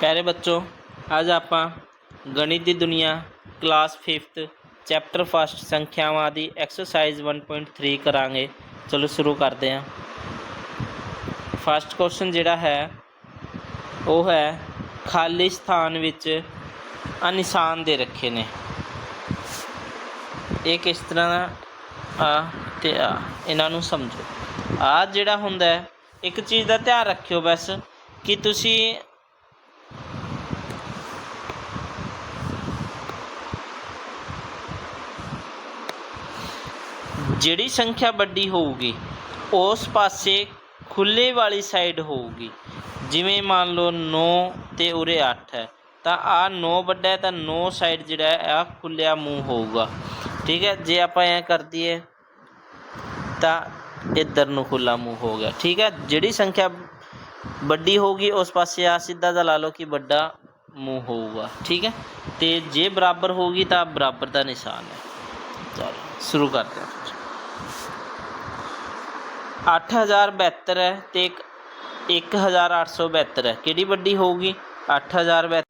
ਪਿਆਰੇ ਬੱਚੋ, ਅੱਜ ਆਪਾਂ ਗਣਿਤ ਦੀ ਦੁਨੀਆ ਕਲਾਸ 5th ਚੈਪਟਰ ਫਸਟ ਸੰਖਿਆਵਾਂ ਦੀ ਐਕਸਰਸਾਈਜ਼ 1.3 ਕਰਾਂਗੇ। ਚਲੋ ਸ਼ੁਰੂ ਕਰਦੇ ਹਾਂ। ਫਸਟ ਕੁਐਸਚਨ ਜਿਹੜਾ ਹੈ, ਉਹ ਹੈ, ਖਾਲੀ ਸਥਾਨ ਵਿੱਚ ਆ ਦੇ ਰੱਖੇ ਨੇ। ਇਹ ਕਿਸ ਤਰ੍ਹਾਂ ਆ ਤੇ ਆ, ਇਹਨਾਂ ਨੂੰ ਸਮਝੋ। ਆ ਜਿਹੜਾ ਹੁੰਦਾ ਹੈ, ਇੱਕ ਚੀਜ਼ ਦਾ ਧਿਆਨ ਰੱਖਿਓ ਬਸ, ਕਿ ਤੁਸੀਂ ਜਿਹੜੀ ਸੰਖਿਆ ਵੱਡੀ ਹੋਊਗੀ, ਉਸ ਪਾਸੇ ਖੁੱਲੇ ਵਾਲੀ ਸਾਈਡ ਹੋਊਗੀ। ਜਿਵੇਂ ਮੰਨ ਲਓ 9 ਤੇ ਉਰੇ 8 ਹੈ, ਤਾਂ ਆ 9 ਵੱਡਾ ਹੈ, ਤਾਂ 9 ਸਾਈਡ ਜਿਹੜਾ ਹੈ, ਆ ਖੁੱਲਿਆ ਮੂੰਹ ਹੋਊਗਾ। ਠੀਕ ਹੈ, ਜੇ ਆਪਾਂ ਐ ਕਰ ਦਈਏ, ਤਾਂ ਇੱਧਰ ਨੂੰ ਖੁੱਲਾ ਮੂੰਹ ਹੋ ਗਿਆ। ਠੀਕ ਹੈ, ਜਿਹੜੀ ਸੰਖਿਆ ਵੱਡੀ ਹੋਊਗੀ, ਉਸ ਪਾਸੇ ਆ ਸਿੱਧਾ ਦਾ ਲਾ ਲਓ ਕਿ ਵੱਡਾ ਮੂੰਹ ਹੋਊਗਾ। ਠੀਕ ਹੈ, ਤੇ ਜੇ ਬਰਾਬਰ ਹੋਊਗੀ, ਤਾਂ ਬਰਾਬਰ ਦਾ ਨਿਸ਼ਾਨ ਹੈ। ਚਲੋ, ਸ਼ੁਰੂ ਕਰਦੇ ਹਾਂ। 8072 ਹੈ ਤੇ ਇੱਕ 1872 ਹੈ ਕਿਹੜੀ ਵੱਡੀ ਹੋਊਗੀ 8072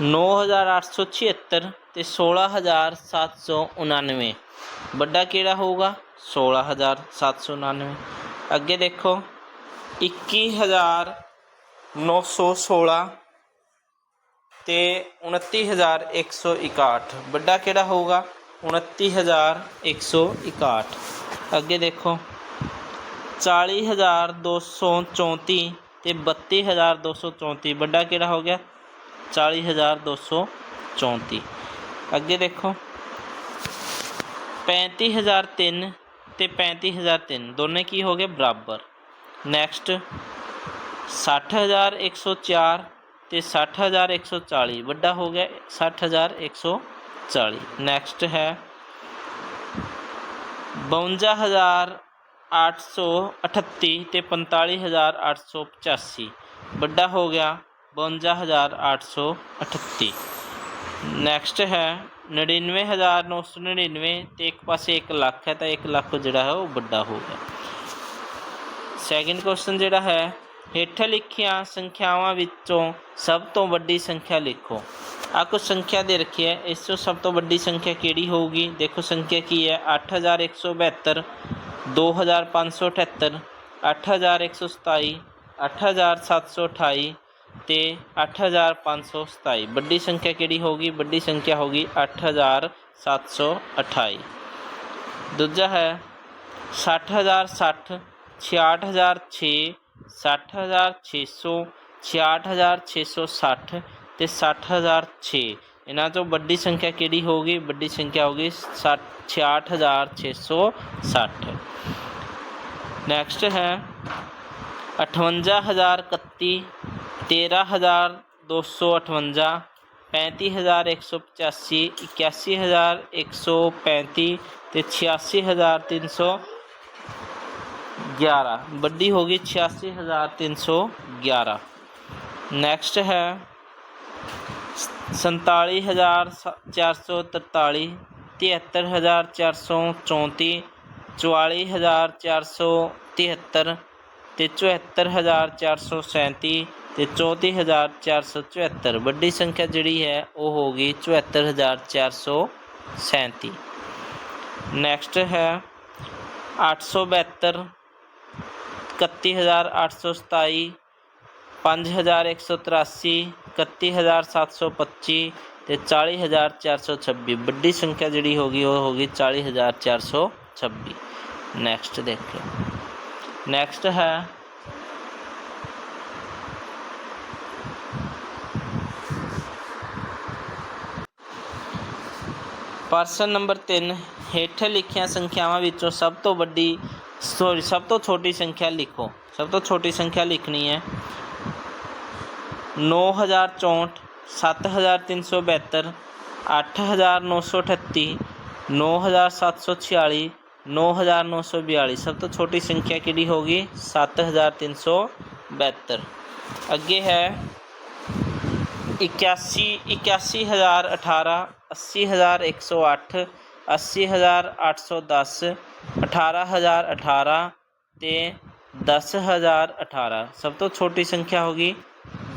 9876 ਤੇ 16799 ਵੱਡਾ ਕਿਹੜਾ ਹੋਊਗਾ 16799 ਅੱਗੇ ਦੇਖੋ 21916 ਤੇ 29161 ਵੱਡਾ ਕਿਹੜਾ ਹੋਊਗਾ 29161 ਅੱਗੇ ਦੇਖੋ 40234 ਤੇ 32234 ਵੱਡਾ ਕਿਹੜਾ ਹੋ ਗਿਆ 40234 ਅੱਗੇ ਦੇਖੋ 35003 ਤੇ 35003 ਦੋਨੇ ਕੀ ਹੋ ਗਏ ਬਰਾਬਰ ਨੈਕਸਟ 60104 ਤੇ 60140 ਵੱਡਾ ਹੋ ਗਿਆ 60140 ਨੈਕਸਟ ਹੈ 52838 ਤੇ 45885 ਵੱਡਾ ਹੋ ਗਿਆ 52838 ਨੈਕਸਟ ਹੈ 99999 ਤੇ ਇੱਕ ਪਾਸੇ 1 ਲੱਖ ਹੈ ਤਾਂ 1 ਲੱਖ ਜਿਹੜਾ ਹੈ ਉਹ ਵੱਡਾ ਹੋ ਗਿਆ ਸੈਕਿੰਡ ਕੁਐਸਚਨ ਜਿਹੜਾ ਹੈ ਹੇਠ ਲਿਖੀਆਂ ਸੰਖਿਆਵਾਂ ਵਿੱਚੋਂ ਸਭ ਤੋਂ ਵੱਡੀ ਸੰਖਿਆ ਲਿਖੋ ਆ ਕੁਝ ਸੰਖਿਆ ਦੇ ਰੱਖੀ ਹੈ ਇਸ ਤੋਂ ਸਭ ਤੋਂ ਵੱਡੀ ਸੰਖਿਆ ਕਿਹੜੀ ਹੋਊਗੀ ਦੇਖੋ ਸੰਖਿਆ ਕੀ ਹੈ 8172 2578 8127 8728 ਤੇ 8527 ਵੱਡੀ ਸੰਖਿਆ ਕਿਹੜੀ ਹੋਗੀ ਵੱਡੀ ਸੰਖਿਆ ਹੋਗੀ 8728 ਦੂਜਾ ਹੈ 60060 66006 60600 66660 ਤੇ 60006 ਇਹਨਾਂ ਤੋਂ ਵੱਡੀ ਸੰਖਿਆ ਕਿਹੜੀ ਹੋਊਗੀ ਵੱਡੀ ਸੰਖਿਆ ਹੋਗੀ 66660 ਨੈਕਸਟ ਹੈ 58031 13258 35185 81135 ਤੇ 86311 ਵੱਡੀ ਹੋਗੀ 86311 ਨੈਕਸਟ ਹੈ 47443 73434 44473 ਤੇ 74437 ਤੇ 34474 ਵੱਡੀ ਸੰਖਿਆ ਜਿਹੜੀ ਹੈ ਉਹ ਹੋਗੀ 74437 ਨੈਕਸਟ ਹੈ 872 31827 5183 31725 ਤੇ 40426 ਵੱਡੀ ਸੰਖਿਆ ਜਿਹੜੀ ਹੋਗੀ ਉਹ ਹੋਗੀ 40426 ਨੈਕਸਟ ਦੇਖੋ ਨੈਕਸਟ ਹੈ ਪ੍ਰਸ਼ਨ ਨੰਬਰ 3 ਹੇਠ ਲਿਖੀਆਂ ਸੰਖਿਆਵਾਂ ਵਿੱਚੋਂ ਸਭ ਤੋਂ ਵੱਡੀ ਸੋਰੀ ਸਭ ਤੋਂ ਛੋਟੀ ਸੰਖਿਆ ਲਿਖੋ ਸਭ ਤੋਂ ਛੋਟੀ ਸੰਖਿਆ ਲਿਖਣੀ ਹੈ 9064 7372 8938 9746 9942 ਸਭ ਤੋਂ ਛੋਟੀ ਸੰਖਿਆ ਕਿਹੜੀ ਹੋਗੀ 7372 ਅੱਗੇ ਹੈ 81 81018 80108 80810 18018 ਤੇ दस हज़ार अठारह सब तो छोटी संख्या होगी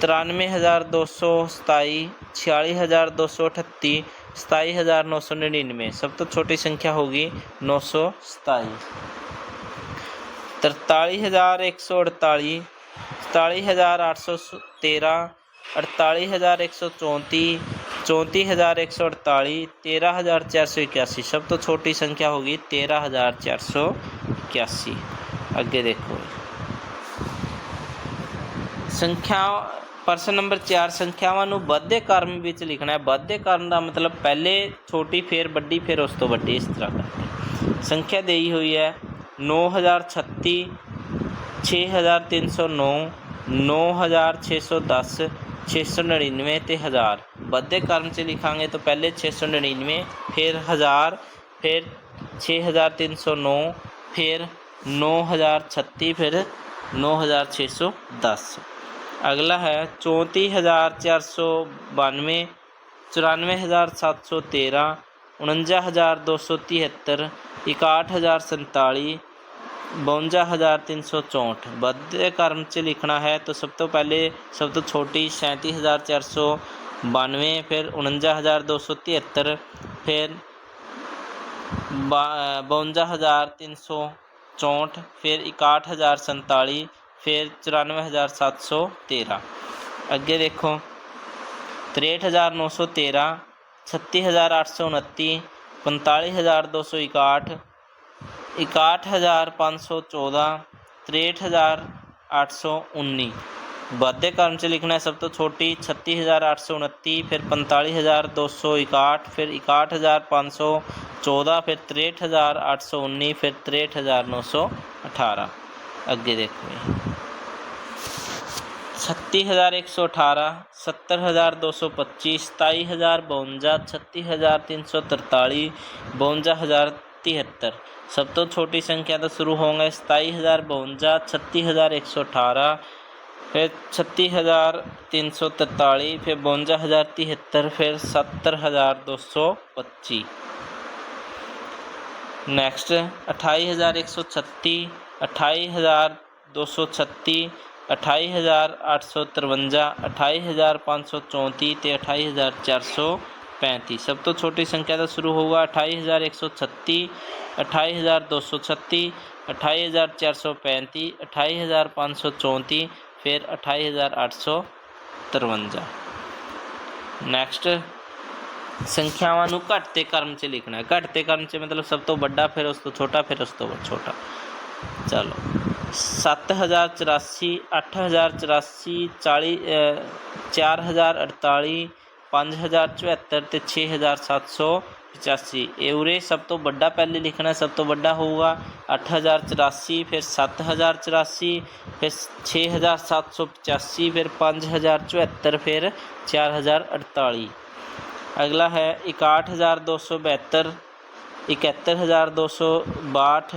तिरानवे हज़ार दो सौ सताई, छियालीस हज़ार दो सौ अठत्ती, सताई हज़ार नौ सौ निन्यानवे। सब तो छोटी संख्या होगी, नौ सौ सताई। तरतालीस हज़ार एक सौ अड़तालीस सतालीस हज़ार आठ सौ तेरह, अड़तालीस हज़ार एक सौ चौंती चौंती हज़ार एक सौ अड़तालीस तेरह हज़ार चार सौ इक्यासी। सब तो छोटी संख्या होगी, तेरह हज़ार चार सौ इक्यासी। आगे देखो। संख्या ਪ੍ਰਸ਼ਨ ਨੰਬਰ 4 ਸੰਖਿਆਵਾਂ ਨੂੰ ਵੱਧਦੇ ਕ੍ਰਮ ਵਿੱਚ ਲਿਖਣਾ ਹੈ। ਵੱਧਦੇ ਕ੍ਰਮ ਦਾ ਮਤਲਬ ਪਹਿਲੇ ਛੋਟੀ ਫਿਰ ਵੱਡੀ, ਫਿਰ ਉਸ ਤੋਂ ਵੱਡੀ, ਇਸ ਤਰ੍ਹਾਂ ਕਰਕੇ। ਸੰਖਿਆ ਦੇਈ ਹੋਈ ਹੈ 9036 6309 9610 699 ਤੇ 1000 ਵੱਧੇ ਕ੍ਰਮ 'ਚ ਲਿਖਾਂਗੇ ਤਾਂ ਪਹਿਲੇ 699 ਫਿਰ 1000 ਫਿਰ 6309 ਫਿਰ 9036 ਫਿਰ 9610 ਅਗਲਾ ਹੈ 34492 94713 49273 61047 बवंजा हज़ार तीन सौ चौंठ बद्य कर्म से लिखना है तो सब तो पहले सब तो छोटी सैंतीस हज़ार चार सौ बानवे फिर उनंजा हज़ार दो सौ तिहत्तर फिर बवंजा हज़ार तीन सौ चौंठ फिर इकाठ हज़ार संताली फिर चौरानवे हज़ार सात सौ तेरह अगे देखो त्रेहठ हज़ार नौ सौ तेरह छत्ती हज़ार आठ सौ उनती पैंताली हज़ार दो सौ इकाठ इकाठ हज़ार पाँच सौ चौदह तिरठ हज़ार आठ सौ उन्नी वाद्य क्रम से लिखना है सब तो छोटी। छत्तीस हज़ार आठ सौ उनती फिर पैंतालीस हज़ार दो सौ इकाठ फिर इकाठ हज़ार पाँच सौ चौदह, फिर तिरठ हज़ार आठ सौ उन्नी फिर तिरठ हज़ार नौ सौ अठारह। अगे देखो। छत्तीस हज़ार एक सौ अठारह, सत्तर हज़ार दो सौ पच्चीस, सताईस हज़ार बवंजा छत्तीस हज़ार तीन सौ तरतालीस बवंजा हज़ार तिहत्तर। सब तो छोटी संख्या तो शुरू होंगे, सताईस हज़ार बवंजा छत्तीस हज़ार एक सौ अठारह, फिर छत्तीस हज़ार तीन सौ तरतालीस फिर बवंजा हज़ार तिहत्तर, फिर सत्तर हज़ार दो सौ पच्चीस। नेक्स्ट अट्ठाईस हज़ार एक सौ छत्तीस, अट्ठाईस हज़ार दो सौ छत्तीस 28853 28534 ਤੇ 28435 ਸਭ ਤੋਂ ਛੋਟੀ ਸੰਖਿਆ ਦਾ ਸ਼ੁਰੂ ਹੋਊਗਾ 28136 28236 28435 28534 ਫਿਰ 28853 ਨੈਕਸਟ ਸੰਖਿਆਵਾਂ ਨੂੰ ਘੱਟ ਤੇ ਕਰਮ 'ਚ ਲਿਖਣਾ। ਹੈ ਘੱਟ ਤੇ ਕਰਮ 'ਚ ਮਤਲਬ ਸਭ ਤੋਂ ਵੱਡਾ, ਫਿਰ ਉਸ ਤੋਂ ਛੋਟਾ, ਫਿਰ ਉਸ ਤੋਂ ਛੋਟਾ। ਚਲੋ। 7084 8084 40 4048 5074 ਤੇ 6785 ਇਹ ਉਰੇ ਸਭ ਤੋਂ ਵੱਡਾ ਪਹਿਲੇ ਲਿਖਣਾ ਸਭ ਤੋਂ ਵੱਡਾ ਹੋਊਗਾ 8084 ਫਿਰ 7084 ਫਿਰ 6785 ਫਿਰ 5074 ਫਿਰ 4048 अगला है इकाठ हज़ार दो सौ बहत्तर इकहत्तर हज़ार दो सौ बाठ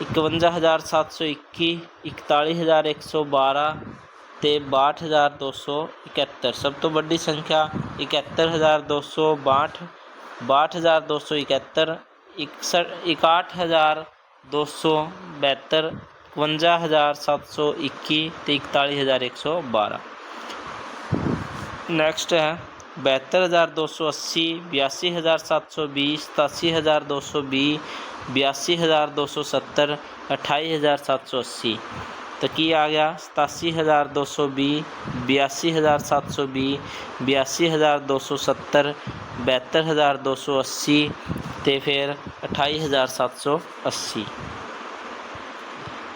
इकवंजा हज़ार सात सौ इक्की, इकतालीस हज़ार एक सौ बारह तो बाहठ हज़ार दो सौ इकहत्तर। सब तो बड़ी संख्या, इकहत्तर हज़ार दो सौ बाहठ बाहठ हज़ार दो सौ इकहत्तर, इकसठ इकाहठ हज़ार दो सौ बहत्तर, इकवंजा हज़ार सात सौ इक्की ते इकतालीस हज़ार एक सौ बारह। नेक्स्ट है, बहत्तर हज़ार दो सौ अस्सी, बयासी हज़ार सात सौ बीस सतासी हज़ार दो सौ बीस बयासी हज़ार दो सौ सत्तर अठाई हज़ार सात सौ अस्सी। तो की आ गया? सतासी हज़ार दो सौ बीस, बयासी हज़ार सात सौ बीस, बयासी हज़ार दो सौ सत्तर, बहत्तर हज़ार दो सौ अस्सी तो फिर अठाई हज़ार सत्त सौ अस्सी।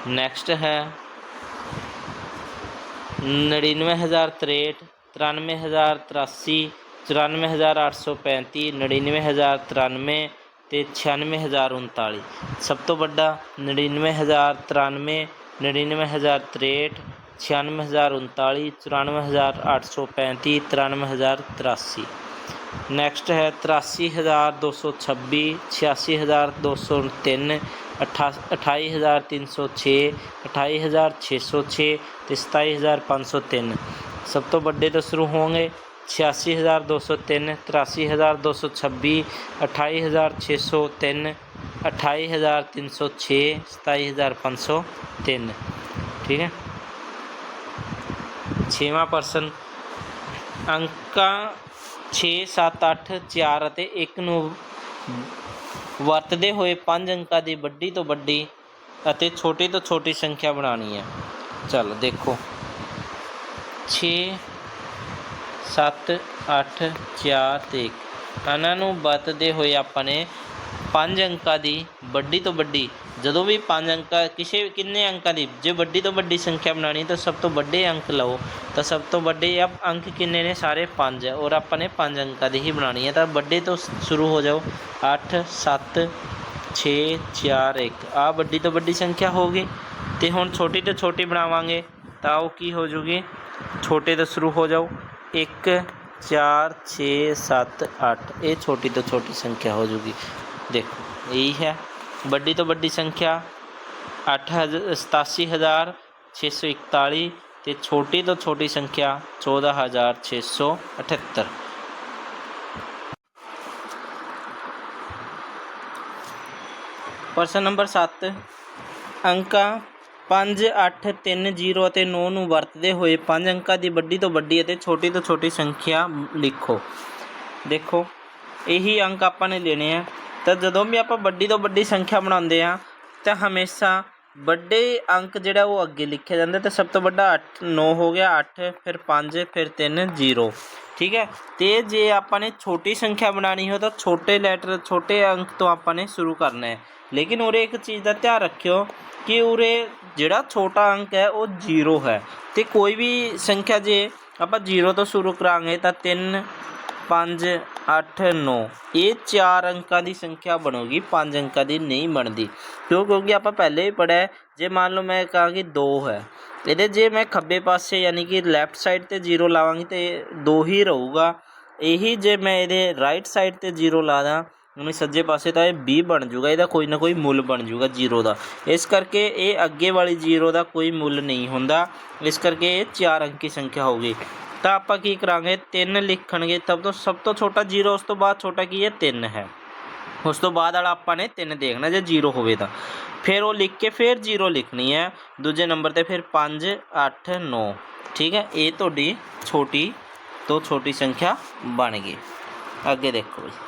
नैक्सट है नड़िनवे हज़ार त्रेहठ तिरानवे हज़ार तिरासी, चौरानवे हज़ार अठ सौ पैंती नड़िनवे हज़ार तिरानवे तो छियानवे हज़ार उनताली सब तो व्डा नड़िनवे हज़ार तिरानवे नड़िनवे हज़ार तिरेठ छियानवे हज़ार उनताली चौरानवे हज़ार अठ सौ पैंती, तिरानवे हज़ार तिरासी। नैक्सट है तिरासी हज़ार दो सौ छब्बी छियासी हज़ार दो सौ तीन अठा, अठाई हज़ार तीन सौ छे, अठाई हज़ार छे सौ छे सताई हज़ार पाँच सौ तीन। सब तो व्डे तो शुरू होंगे। 86203 83226 28603 28306 27503 ठीक है ਛੇਵਾਂ ਪਰਸਨ, ਅੰਕਾਂ 6 7 8 4 ਅਤੇ 1 ਨੂੰ ਵਰਤਦੇ ਹੋਏ ਪੰਜ ਅੰਕਾਂ ਦੀ ਵੱਡੀ ਤੋਂ ਵੱਡੀ ਅਤੇ ਛੋਟੀ ਤੋਂ ਛੋਟੀ ਸੰਖਿਆ ਬਣਾਣੀ ਹੈ। ਚਲ ਦੇਖੋ। 6 7 8 4 ਤੇ 1 ਇਹਨਾਂ ਨੂੰ ਵਰਤਦੇ ਹੋਏ ਆਪਾਂ ਨੇ ਪੰਜ ਅੰਕਾਂ ਦੀ ਵੱਡੀ ਤੋਂ ਵੱਡੀ, ਜਦੋਂ ਵੀ ਪੰਜ ਅੰਕਾਂ, ਕਿਸੇ ਕਿੰਨੇ ਅੰਕਾਂ ਦੀ, ਜੇ ਵੱਡੀ ਤੋਂ ਵੱਡੀ ਸੰਖਿਆ ਬਣਾਉਣੀ ਤਾਂ ਸਭ ਤੋਂ ਵੱਡੇ ਅੰਕ ਲਓ। ਤਾਂ ਸਭ ਤੋਂ ਵੱਡੇ ਅੰਕ ਕਿੰਨੇ ਨੇ? ਸਾਰੇ ਪੰਜ। ਹੈ ਔਰ ਆਪਾਂ ਨੇ ਪੰਜ ਅੰਕਾਂ ਦੀ ਹੀ ਬਣਾਉਣੀ ਹੈ। ਤਾਂ ਵੱਡੇ ਤੋਂ ਸ਼ੁਰੂ ਹੋ ਜਾਓ। 8 7 6 4 1 ਆ ਵੱਡੀ ਤੋਂ ਵੱਡੀ ਸੰਖਿਆ ਹੋ ਗਈ। ਤੇ ਹੁਣ ਛੋਟੀ ਤੋਂ ਛੋਟੀ ਬਣਾਵਾਂਗੇ। ਤਾਂ ਉਹ ਕੀ ਹੋ ਜੂਗੀ? ਛੋਟੇ ਤੋਂ ਸ਼ੁਰੂ ਹੋ ਜਾਓ। 1 4 6 7 8 ਇਹ ਛੋਟੀ ਤੋਂ ਛੋਟੀ ਸੰਖਿਆ ਹੋ ਜੂਗੀ। ਦੇਖੋ, ਇਹੀ ਹੈ। ਵੱਡੀ ਤੋਂ ਵੱਡੀ ਸੰਖਿਆ 8 ਹਜ਼ਾਰ 641 ਤੇ ਛੋਟੀ ਤੋਂ ਛੋਟੀ ਸੰਖਿਆ 14678 ਪ੍ਰਸ਼ਨ ਨੰਬਰ 7 ਅੰਕਾਂ 5 8 3 0 ਅਤੇ 9 ਨੂੰ ਵਰਤਦੇ ਹੋਏ ਪੰਜ ਅੰਕਾਂ ਦੀ ਵੱਡੀ ਤੋਂ ਵੱਡੀ ਅਤੇ ਛੋਟੀ ਤੋਂ ਛੋਟੀ ਸੰਖਿਆ ਲਿਖੋ। ਦੇਖੋ, ਇਹੀ ਅੰਕ ਆਪਾਂ ਨੇ ਲੈਣੇ ਆ। ਤਾਂ ਜਦੋਂ ਵੀ ਆਪਾਂ ਵੱਡੀ ਤੋਂ ਵੱਡੀ ਸੰਖਿਆ ਬਣਾਉਂਦੇ ਆ, ਤਾਂ ਹਮੇਸ਼ਾ ਵੱਡੇ ਅੰਕ ਜਿਹੜਾ ਉਹ ਅੱਗੇ ਲਿਖਿਆ ਜਾਂਦਾ। ਤੇ ਸਭ ਤੋਂ ਵੱਡਾ 8 9 ਹੋ ਗਿਆ 8 ਫਿਰ 5 ਫਿਰ 3 0 ਠੀਕ ਹੈ? ਤੇ ਜੇ ਆਪਾਂ ਨੇ ਛੋਟੀ ਸੰਖਿਆ ਬਣਾਣੀ ਹੋ ਤਾਂ ਛੋਟੇ ਲੈਟਰ ਛੋਟੇ ਅੰਕ ਤੋਂ ਆਪਾਂ ਨੇ ਸ਼ੁਰੂ ਕਰਨਾ ਹੈ। ਲੇਕਿਨ ਉਰੇ ਇੱਕ ਚੀਜ਼ ਦਾ ਧਿਆਨ ਰੱਖਿਓ ਕਿ ਉਰੇ ਜਿਹੜਾ ਛੋਟਾ ਅੰਕ ਹੈ ਉਹ 0 ਹੈ। ਤੇ ਕੋਈ ਵੀ ਸੰਖਿਆ ਜੇ ਆਪਾਂ 0 ਤੋਂ ਸ਼ੁਰੂ ਕਰਾਂਗੇ ਤਾਂ 3 5 8 9 ਇਹ ਚਾਰ ਅੰਕਾਂ ਦੀ ਸੰਖਿਆ ਬਣੂਗੀ, ਪੰਜ ਅੰਕਾਂ ਦੀ ਨਹੀਂ ਬਣਦੀ। ਕਿਉਂ? ਕਿਉਂਕਿ ਆਪਾਂ ਪਹਿਲੇ ਹੀ ਪੜਿਆ ਜੇ ਮੰਨ ਲਓ ਮੈਂ ਕਹਾਂ ਕਿ 2 ਹੈ, ਇਹਦੇ ਜੇ ਮੈਂ ਖੱਬੇ ਪਾਸੇ ਯਾਨੀ ਕਿ ਲੈਫਟ ਸਾਈਡ ਤੇ 0 ਲਾਵਾਂਗੀ ਤੇ 2 ਹੀ ਰਹੂਗਾ। ਇਹੀ ਜੇ ਮੈਂ ਇਹਦੇ ਰਾਈਟ ਸਾਈਡ ਤੇ 0 ਲਾ ਦਾਂ, ਉਹਨੇ ਸੱਜੇ ਪਾਸੇ ਤਾਂ ਇਹ 20 ਬਣ ਜੂਗਾ ਇਹਦਾ ਕੋਈ ਨਾ ਕੋਈ ਮੁੱਲ ਬਣ ਜੂਗਾ 0 ਦਾ। ਇਸ ਕਰਕੇ ਇਹ ਅੱਗੇ ਵਾਲੀ 0 ਦਾ ਕੋਈ ਮੁੱਲ ਨਹੀਂ ਹੁੰਦਾ। ਇਸ ਕਰਕੇ ਇਹ ਚਾਰ ਅੰਕੀ ਸੰਖਿਆ ਹੋਊਗੀ। ਤਾਂ ਆਪਾਂ ਕੀ ਕਰਾਂਗੇ? 3 ਲਿਖਣਗੇ। ਤਬ ਤੋਂ ਸਭ ਤੋਂ ਛੋਟਾ 0 ਉਸ ਤੋਂ ਬਾਅਦ ਛੋਟਾ ਕੀ ਹੈ? 3 ਹੈ। ਉਸ ਤੋਂ ਬਾਅਦ ਵਾਲਾ ਆਪਾਂ ਨੇ 3 ਦੇਖਣਾ, ਜੇ 0 ਹੋਵੇ ਤਾਂ। ਫਿਰ ਉਹ ਲਿਖ ਕੇ ਫਿਰ 0 ਲਿਖਣੀ ਹੈ। ਦੂਜੇ ਨੰਬਰ ਤੇ ਫਿਰ 5 8 9 ਠੀਕ ਹੈ? ਇਹ ਤੁਹਾਡੀ ਛੋਟੀ ਤੋਂ ਛੋਟੀ ਸੰਖਿਆ ਬਣ ਗਈ। ਅੱਗੇ ਦੇਖੋ ਜੀ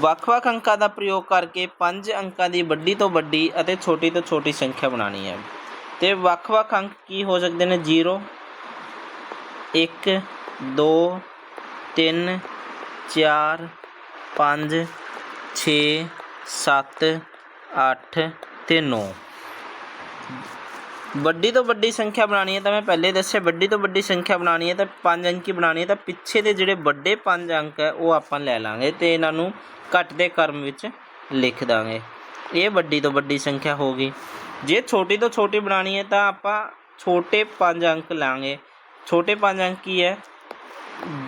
ਵੱਖ-ਵੱਖ ਅੰਕਾਂ ਦਾ ਪ੍ਰਯੋਗ ਕਰਕੇ ਪੰਜ ਅੰਕਾਂ ਦੀ ਵੱਡੀ ਤੋਂ ਵੱਡੀ ਅਤੇ ਛੋਟੀ ਤੋਂ ਛੋਟੀ ਸੰਖਿਆ ਬਣਾਉਣੀ ਹੈ। ਤੇ ਵੱਖ-ਵੱਖ ਅੰਕ ਕੀ ਹੋ ਸਕਦੇ ਨੇ? 0 1 2 3 4 5 6 7 8 ਤੇ 9 ਵੱਡੀ ਤੋਂ ਵੱਡੀ ਸੰਖਿਆ ਬਣਾਉਣੀ ਹੈ ਤਾਂ ਮੈਂ ਪਹਿਲੇ ਦੱਸਿਆ, ਵੱਡੀ ਤੋਂ ਵੱਡੀ ਸੰਖਿਆ ਬਣਾਉਣੀ ਹੈ ਤਾਂ ਪੰਜ ਅੰਕੀ ਬਣਾਉਣੀ ਹੈ ਤਾਂ ਪਿੱਛੇ ਦੇ ਜਿਹੜੇ ਵੱਡੇ ਪੰਜ ਅੰਕ ਹੈ, ਉਹ ਆਪਾਂ ਲੈ ਲਾਂਗੇ ਤੇ ਇਹਨਾਂ ਨੂੰ ਘੱਟ ਦੇ ਕਰਮ ਵਿੱਚ ਲਿਖ ਦਾਂਗੇ। ਇਹ ਵੱਡੀ ਤੋਂ ਵੱਡੀ ਸੰਖਿਆ ਹੋ ਗਈ। ਜੇ ਛੋਟੀ ਤੋਂ ਛੋਟੀ ਬਣਾਉਣੀ ਹੈ ਤਾਂ ਆਪਾਂ ਛੋਟੇ ਪੰਜ ਅੰਕ ਲਾਂਗੇ। ਛੋਟੇ ਪੰਜ ਅੰਕ ਕੀ ਹੈ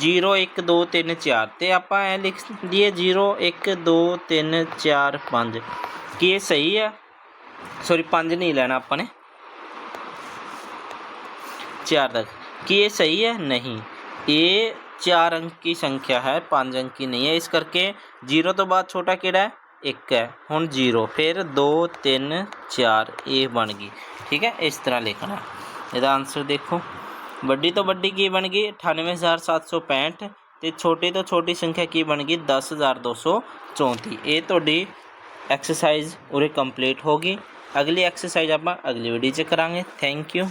0 1 2 3 4 ਤੇ ਆਪਾਂ ਐ ਲਿਖ ਦਈਏ 0 1 2 3 4 5 ਕੀ ਇਹ ਸਹੀ ਹੈ ਸੌਰੀ 5 ਨਹੀਂ ਲੈਣਾ ਆਪਾਂ ਨੇ 4 तक कि ये सही है नहीं ये चार अंक की संख्या है पाँच अंक की नहीं है इस करके जीरो तो बाद छोटा ਕਿਹੜਾ ਹੈ ਇੱਕ ਹੈ ਹੁਣ 0 ਫਿਰ 2 3 4 ਇਹ ਬਣ ਗਈ ਠੀਕ ਹੈ ਇਸ ਤਰ੍ਹਾਂ ਲਿਖਣਾ ਇਹਦਾ ਆਨਸਰ ਦੇਖੋ ਵੱਡੀ ਤੋਂ ਵੱਡੀ ਕੀ ਬਣ ਗਈ? 98765 ਤੇ ਛੋਟੀ ਤੋਂ ਛੋਟੀ ਸੰਖਿਆ ਕੀ ਬਣ ਗਈ? 10234 ਇਹ ਤੁਹਾਡੀ ਐਕਸਰਸਾਈਜ਼ ਉਰੇ ਕੰਪਲੀਟ ਹੋ ਗਈ। ਅਗਲੀ ਐਕਸਰਸਾਈਜ਼ ਆਪਾਂ ਅਗਲੀ ਵੀਡੀਓ 'ਚ ਕਰਾਂਗੇ। Thank you